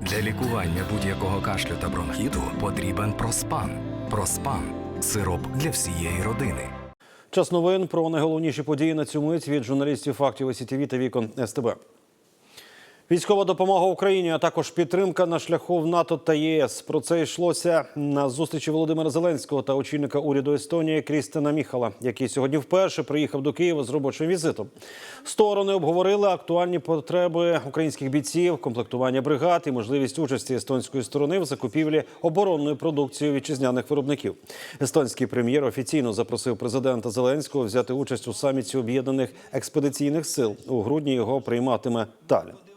Для лікування будь-якого кашлю та бронхіту потрібен проспан. Проспан сироп для всієї родини. Час новин про найголовніші події на цю мить від журналістів фактів СІТВ та вікон СТБ. Військова допомога Україні, а також підтримка на шляху в НАТО та ЄС. Про це йшлося на зустрічі Володимира Зеленського та очільника уряду Естонії Крістина Міхала, який сьогодні вперше приїхав до Києва з робочим візитом. Сторони обговорили актуальні потреби українських бійців, комплектування бригад і можливість участі естонської сторони в закупівлі оборонної продукції вітчизняних виробників. Естонський прем'єр офіційно запросив президента Зеленського взяти участь у саміті об'єднаних експедиційних сил. У грудні його прийматиме Талін.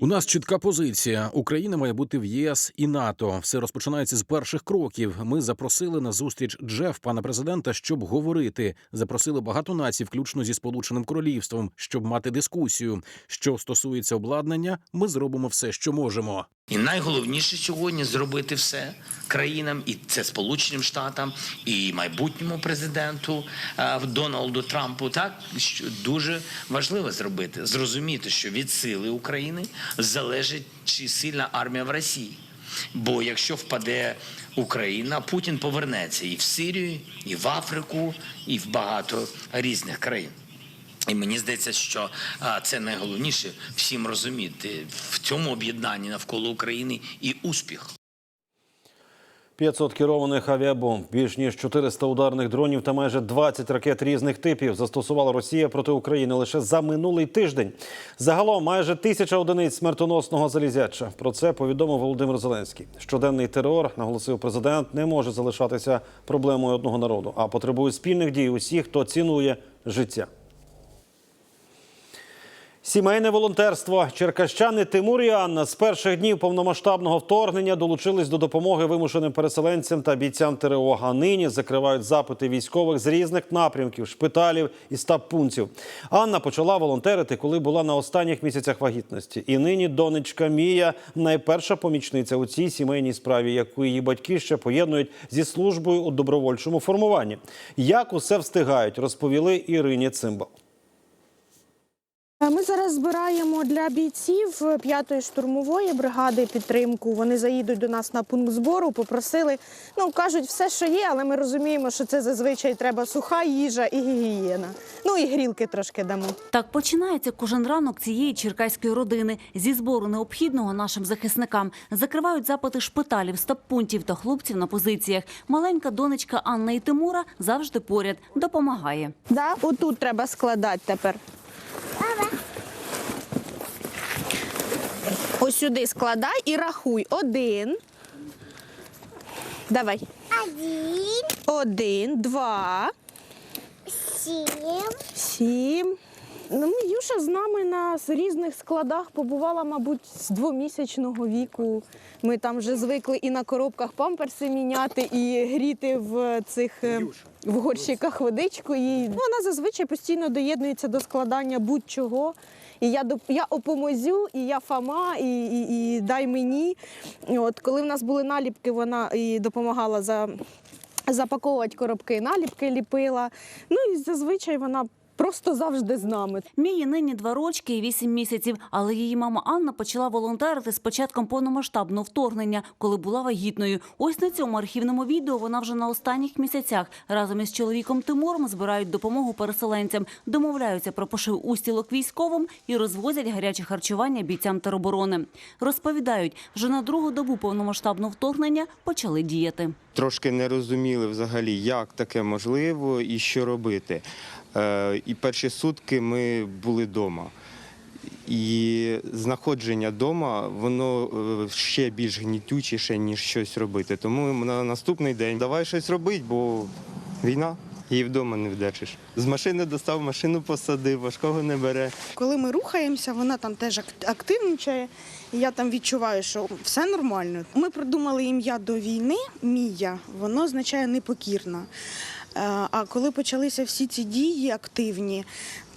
У нас чітка позиція. Україна має бути в ЄС і НАТО. Все розпочинається з перших кроків. Ми запросили на зустріч Джеф, пана президента, щоб говорити. Запросили багато націй, включно зі Сполученим Королівством, щоб мати дискусію. Що стосується обладнання, ми зробимо все, що можемо. І найголовніше сьогодні зробити все країнам, і це Сполученим Штатам, і майбутньому президенту е, Дональду Трампу. Так що дуже важливо зробити, зрозуміти, що від сили України залежить чи сильна армія в Росії. Бо якщо впаде Україна, Путін повернеться і в Сирію, і в Африку, і в багато різних країн. І мені здається, що це найголовніше всім розуміти в цьому об'єднанні навколо України і успіх. 500 керованих авіабомб, більш ніж 400 ударних дронів та майже 20 ракет різних типів застосувала Росія проти України лише за минулий тиждень. Загалом майже тисяча одиниць смертоносного залізяча. Про це повідомив Володимир Зеленський. Щоденний терор, наголосив президент, не може залишатися проблемою одного народу, а потребує спільних дій усіх, хто цінує життя. Сімейне волонтерство. Черкащани Тимур і Анна з перших днів повномасштабного вторгнення долучились до допомоги вимушеним переселенцям та бійцям ТРО. А нині закривають запити військових з різних напрямків, шпиталів і стаб-пунктів. Анна почала волонтерити, коли була на останніх місяцях вагітності. І нині донечка Мія найперша помічниця у цій сімейній справі, яку її батьки ще поєднують зі службою у добровольчому формуванні. Як усе встигають, розповіли Ірині Цимбал. Ми зараз збираємо для бійців 5-ї штурмової бригади підтримку. Вони заїдуть до нас на пункт збору, попросили. Ну кажуть, все, що є, але ми розуміємо, що це зазвичай треба суха їжа і гігієна. Ну і грілки трошки дамо. Так починається кожен ранок цієї черкаської родини зі збору необхідного нашим захисникам. Закривають запити шпиталів, стаб-пунктів та хлопців на позиціях. Маленька донечка Анна і Тимура завжди поряд допомагає. Да? Отут треба складати тепер. Ось сюди складай і рахуй. Один. Давай. Один, Один, два, семь, сім. Ну, Юша з нами на різних складах побувала, мабуть, з двомісячного віку. Ми там вже звикли і на коробках памперси міняти, і гріти в цих е, в горщиках водичку. І вона зазвичай постійно доєднується до складання будь-чого. І я я опоможу, і я фама, і, і, і дай мені. От коли в нас були наліпки, вона і допомагала за запаковувати коробки, наліпки ліпила. Ну і зазвичай вона просто завжди з нами. Мії нині два рочки і вісім місяців, але її мама Анна почала волонтерити з початком повномасштабного вторгнення, коли була вагітною. Ось на цьому архівному відео вона вже на останніх місяцях разом із чоловіком Тимуром збирають допомогу переселенцям, домовляються про пошив устілок військовим і розвозять гаряче харчування бійцям тероборони. Розповідають, вже на другу добу повномасштабного вторгнення почали діяти. трошки не розуміли взагалі, як таке можливо і що робити. Е, І перші сутки ми були вдома. І знаходження вдома, воно е, ще більш гнітючіше, ніж щось робити. Тому на наступний день давай щось робити, бо війна. Її вдома не вдачиш. З машини достав, машину посадив, важкого не бере. Коли ми рухаємося, вона там теж ак- активничає. І я там відчуваю, що все нормально. Ми придумали ім'я до війни Мія, воно означає непокірна. Е, А коли почалися всі ці дії активні,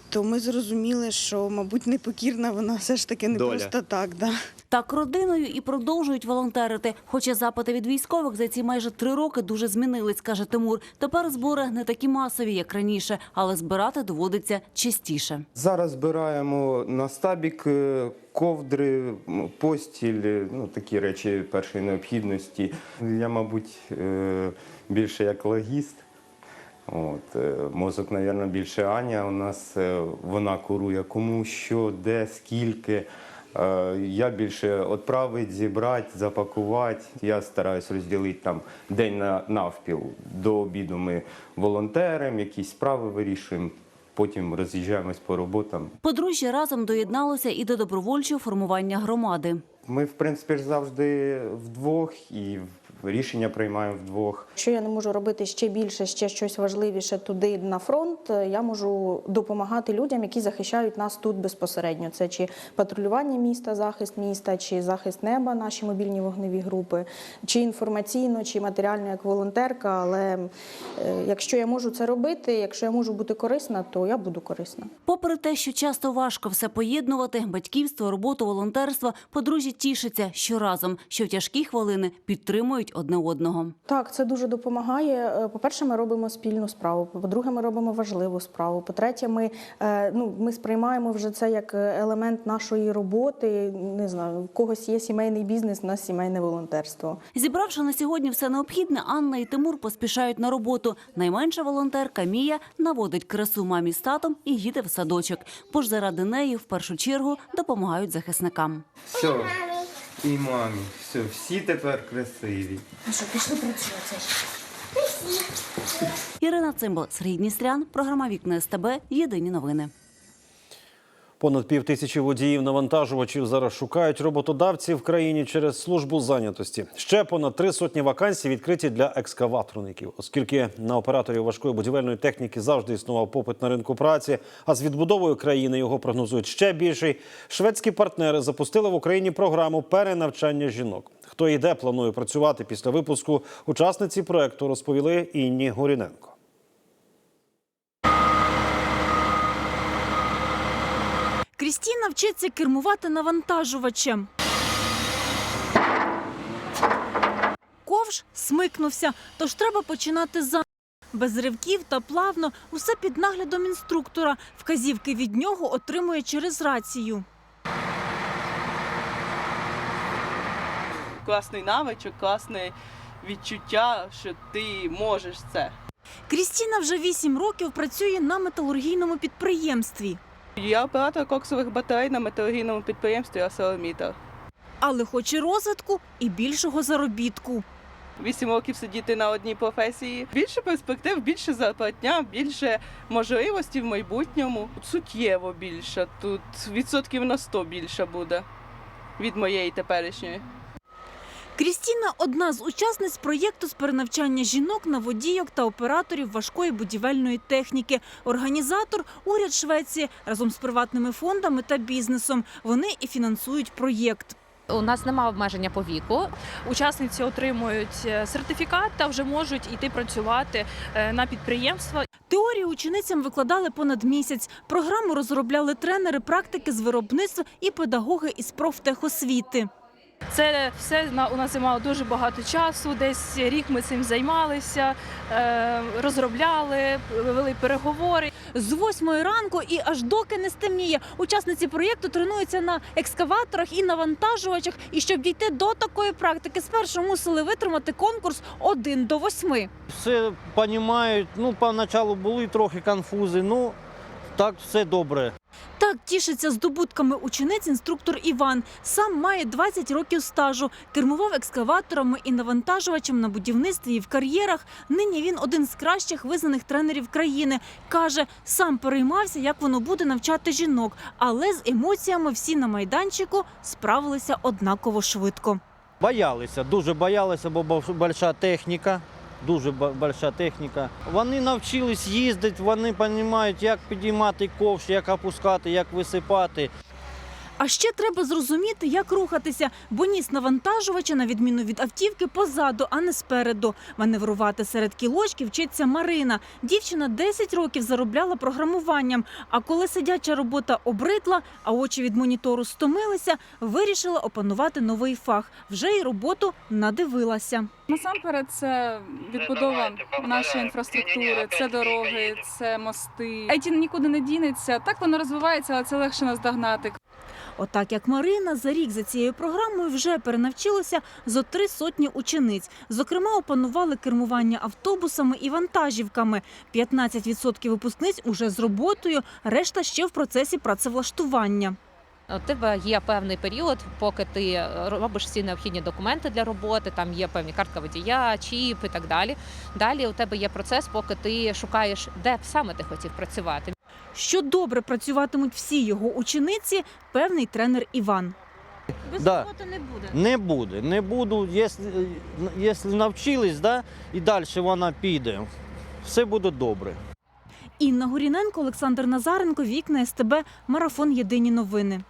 то ми зрозуміли, що, мабуть, непокірна вона все ж таки не Доля. просто так. Да. Так родиною і продовжують волонтерити. Хоча запити від військових за ці майже три роки дуже змінились, каже Тимур. Тепер збори не такі масові, як раніше, але збирати доводиться частіше. Зараз збираємо на стабік е, ковдри, постіль, е, ну такі речі першої необхідності. Я, мабуть, більше як логіст. От, е, мозок, мабуть, більше Аня. У нас е, вона курує кому, що, де, скільки. Е, Я більше відправити, зібрати, запакувати. Я стараюсь розділити там день на навпіл. До обіду ми волонтерам, якісь справи вирішуємо, потім роз'їжджаємось по роботам. Подружжя разом доєдналося і до добровольчого формування громади. Ми, в принципі, ж завжди вдвох і рішення приймаємо вдвох. Якщо я не можу робити ще більше, ще щось важливіше туди на фронт, я можу допомагати людям, які захищають нас тут безпосередньо. Це чи патрулювання міста, захист міста, чи захист неба, наші мобільні вогневі групи, чи інформаційно, чи матеріально як волонтерка. Але е, якщо я можу це робити, якщо я можу бути корисна, то я буду корисна. Попри те, що часто важко все поєднувати, батьківство, роботу, волонтерство, подружжя тішиться, що разом, що в тяжкі хвилини підтримують одне одного. Так, це дуже допомагає. Е, По-перше, ми робимо спільну справу. По-друге, ми робимо важливу справу. По-третє, ми, е, ну, ми сприймаємо вже це як е, елемент нашої роботи. Не знаю, в когось є сімейний бізнес, у нас сімейне волонтерство. Зібравши на сьогодні все необхідне, Анна і Тимур поспішають на роботу. Найменша волонтерка Мія наводить красу мамі з татом і їде в садочок. Бо ж заради неї в першу чергу допомагають захисникам. Все, і мамі, все, всі тепер красиві. Ірина Цимбо, Сергій Дністрян, програма Вікна СТБ. Єдині новини. Понад пів тисячі водіїв навантажувачів зараз шукають роботодавців в країні через службу зайнятості. Ще понад три сотні вакансій відкриті для екскаваторників, оскільки на операторів важкої будівельної техніки завжди існував попит на ринку праці. А з відбудовою країни його прогнозують ще більший. Шведські партнери запустили в Україні програму перенавчання жінок. Хто і де планує працювати після випуску, учасниці проекту розповіли Інні Горіненко. Крістіна вчиться кермувати навантажувачем. Ковш смикнувся, тож треба починати за без ривків та плавно, усе під наглядом інструктора. Вказівки від нього отримує через рацію. класний навичок, класне відчуття, що ти можеш це. Крістіна вже вісім років працює на металургійному підприємстві, Я оператор коксових батарей на металургійному підприємстві Арселормітал. але хоче розвитку і більшого заробітку. Вісім років сидіти на одній професії. Більше перспектив, більше зарплатня, більше можливостей в майбутньому. Суттєво більше. Тут відсотків на 100 більше буде від моєї теперішньої. Крістіна одна з учасниць проєкту з перенавчання жінок на водійок та операторів важкої будівельної техніки. Організатор уряд Швеції разом з приватними фондами та бізнесом. Вони і фінансують проєкт. У нас немає обмеження по віку. Учасниці отримують е, сертифікат та вже можуть йти працювати е, на підприємства. Теорію ученицям викладали понад місяць. Програму розробляли тренери практики з виробництва і педагоги із профтехосвіти. Це все у нас займало дуже багато часу. Десь рік ми цим займалися, е, розробляли, вели переговори. З восьмої ранку і аж доки не стемніє. Учасниці проєкту тренуються на екскаваторах і навантажувачах. І щоб дійти до такої практики, спершу мусили витримати конкурс один до восьми. Все розуміють, ну, поначалу були трохи конфузи, ну, так все добре. Так тішиться здобутками учениць інструктор Іван. Сам має 20 років стажу. Кермував екскаваторами і навантажувачем на будівництві і в кар'єрах. Нині він один з кращих визнаних тренерів країни. Каже, сам переймався, як воно буде навчати жінок, але з емоціями всі на майданчику справилися однаково швидко. Боялися, дуже боялися, бо велика техніка. Дуже велика техніка. Вони навчились їздити, вони розуміють, як підіймати ковш, як опускати, як висипати. А ще треба зрозуміти, як рухатися, бо ніс навантажувача, на відміну від автівки, позаду, а не спереду. Маневрувати серед кілочків вчиться Марина. Дівчина 10 років заробляла програмуванням. А коли сидяча робота обридла, а очі від монітору стомилися, вирішила опанувати новий фах. Вже й роботу надивилася. Насамперед, це відбудова нашої інфраструктури, це дороги, це мости. IT нікуди не дінеться. Так воно розвивається, але це легше наздогнати. Отак як Марина за рік за цією програмою вже перенавчилася зо три сотні учениць. Зокрема, опанували кермування автобусами і вантажівками. 15% випускниць уже з роботою, решта ще в процесі працевлаштування. У тебе є певний період, поки ти робиш всі необхідні документи для роботи. Там є певні картка водія, чіп і так далі. Далі у тебе є процес, поки ти шукаєш, де б саме ти хотів працювати. Що добре працюватимуть всі його учениці, певний тренер Іван. Без Да. роботи не буде. Не буде, не буду. Якщо, якщо навчились, да, і далі вона піде, все буде добре. Інна Горіненко, Олександр Назаренко, Вікна СТБ, Марафон Єдині новини.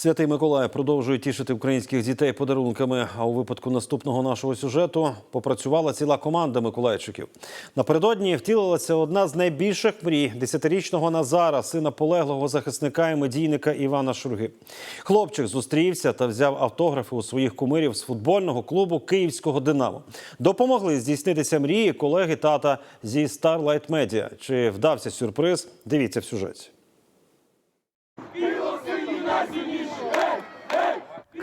Святий Миколай продовжує тішити українських дітей подарунками. А у випадку наступного нашого сюжету попрацювала ціла команда миколайчиків. Напередодні втілилася одна з найбільших мрій десятирічного Назара, сина полеглого захисника і медійника Івана Шурги. Хлопчик зустрівся та взяв автографи у своїх кумирів з футбольного клубу Київського Динамо. Допомогли здійснитися мрії колеги тата зі Starlight Media. Чи вдався сюрприз? Дивіться в сюжеті.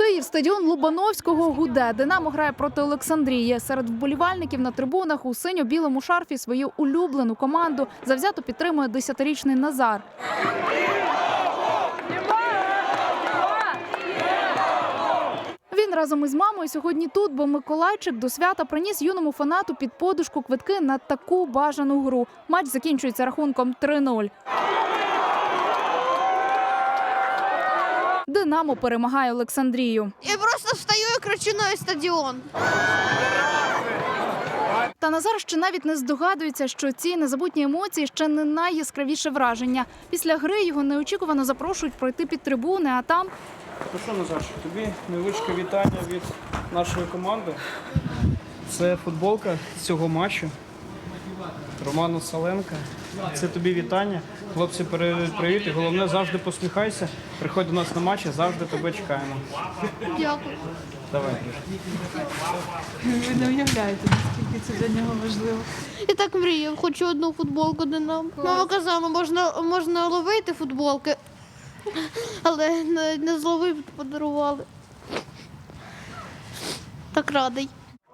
Київ, стадіон Лубановського гуде. Динамо грає проти Олександрії. Серед вболівальників на трибунах у синьо-білому шарфі свою улюблену команду завзято підтримує десятирічний Назар. Він разом із мамою сьогодні тут, бо Миколайчик до свята приніс юному фанату під подушку квитки на таку бажану гру. Матч закінчується рахунком 3-0. Динамо перемагає Олександрію. Я просто встаю і кричу на стадіон. Та Назар ще навіть не здогадується, що ці незабутні емоції ще не найяскравіше враження. Після гри його неочікувано запрошують пройти під трибуни, а там Ну що, Назар, тобі невеличке вітання від нашої команди. Це футболка з цього матчу. Роману Саленка. Це тобі вітання. Хлопці, привіт. І головне, завжди посміхайся. Приходь до нас на матчі, завжди тебе чекаємо. Дякую. Давай. Ви не уявляєте, наскільки це для нього важливо. Я так мріяв, хочу одну футболку Динамо. Мама казала, можна, можна ловити футболки, але не, не зловив, подарували. Так радий.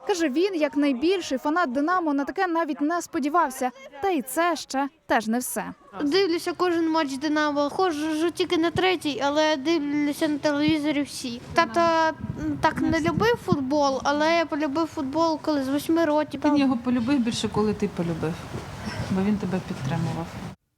Каже він, як найбільший фанат Динамо, на таке навіть не сподівався. Та й це ще теж не все. Дивлюся кожен матч Динамо. Ходжу тільки на третій, але дивлюся на телевізорі всі. Тато так не любив футбол, але я полюбив футбол, коли з восьми років. Він його полюбив більше, коли ти полюбив, бо він тебе підтримував.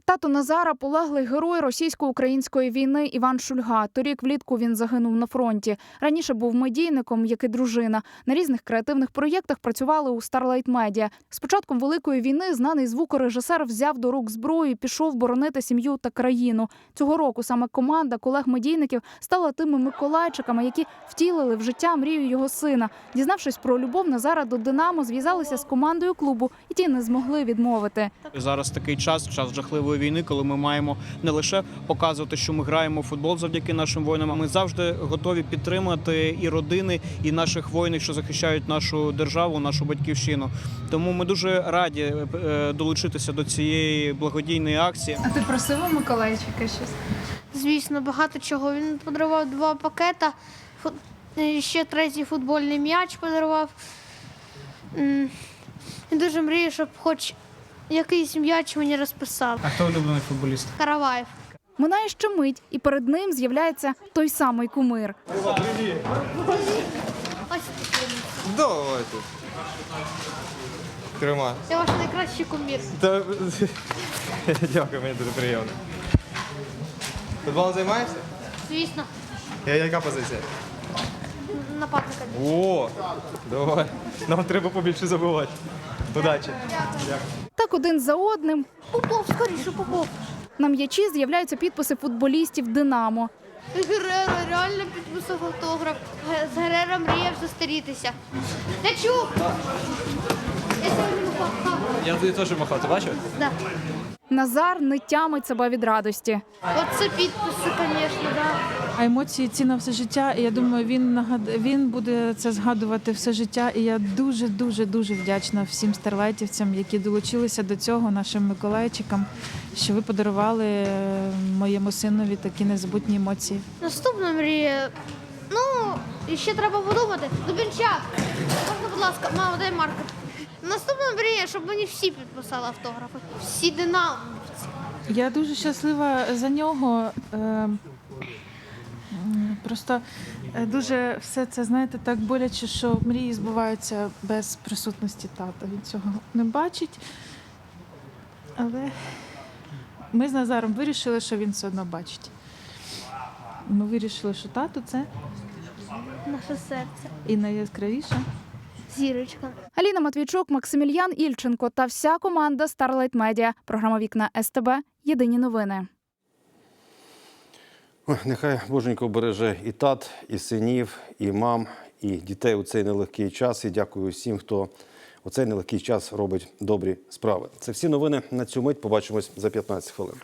Тато Назара полеглий герой російсько-української війни Іван Шульга. Торік влітку він загинув на фронті. Раніше був медійником, як і дружина. На різних креативних проєктах працювали у Starlight Media. З початком великої війни знаний звукорежисер взяв до рук зброю і пішов боронити сім'ю та країну. Цього року саме команда колег-медійників стала тими миколайчиками, які втілили в життя мрію його сина. Дізнавшись про любов Назара до Динамо, зв'язалися з командою клубу, і ті не змогли відмовити. Зараз такий час, час жахливої війни, коли ми маємо не лише показувати, що ми граємо в футбол завдяки нашим воїнам. а Ми завжди готові підтримати і родини, і наших воїнів, що захищають нашу державу, нашу батьківщину. Тому ми дуже раді е, долучитися до цієї благодійної акції. А ти просив у Миколайчика щось? Звісно, багато чого. Він подарував два пакета, фу- ще третій футбольний м'яч подарував. І дуже мрію, щоб хоч якийсь м'яч мені розписав. А хто улюблений футболіст? Караваєв. Минає ще мить, і перед ним з'являється той самий кумир. Ось Давайте. Трима. це ваш найкращий кумір. Дякую, мені дуже приємно. Футболом займаєшся? Звісно, Яка позиція? нападника. О, давай. Нам треба побільше забувати. Удачі. Так один за одним Попов, скоріше, попов. На м'ячі з'являються підписи футболістів Динамо. Гереро реально підписав автограф. Ге- З Гереро мріяв зустрітися. Ти? Я сьогодні махав. Я тобі теж махав, ти бачив? Да. Назар не тямить себе від радості. Оце підписи, звісно, да. А емоції ці на все життя. І я думаю, він нагад... він буде це згадувати все життя. І я дуже, дуже, дуже вдячна всім старлайтівцям, які долучилися до цього, нашим миколайчикам, що ви подарували е, моєму синові такі незабутні емоції. Наступна мрія. Ну, і ще треба подумати. Дубінчак. Можна, будь ласка, мама, дай маркер. Наступна мрія, щоб мені всі підписали автографи. Всі динамовці. Я дуже щаслива за нього. Просто е, дуже все це, знаєте, так боляче, що мрії збуваються без присутності тата. Він цього не бачить. Але ми з Назаром вирішили, що він все одно бачить. Ми вирішили, що тато це Наше серце. і найяскравіше. Зірочка. Аліна Матвійчук, Максимільян Ільченко та вся команда Starlight Media. Програма Вікна СТБ. Єдині новини. Нехай Боженько береже і тат, і синів, і мам, і дітей у цей нелегкий час. І дякую всім, хто у цей нелегкий час робить добрі справи. Це всі новини на цю мить. Побачимось за 15 хвилин.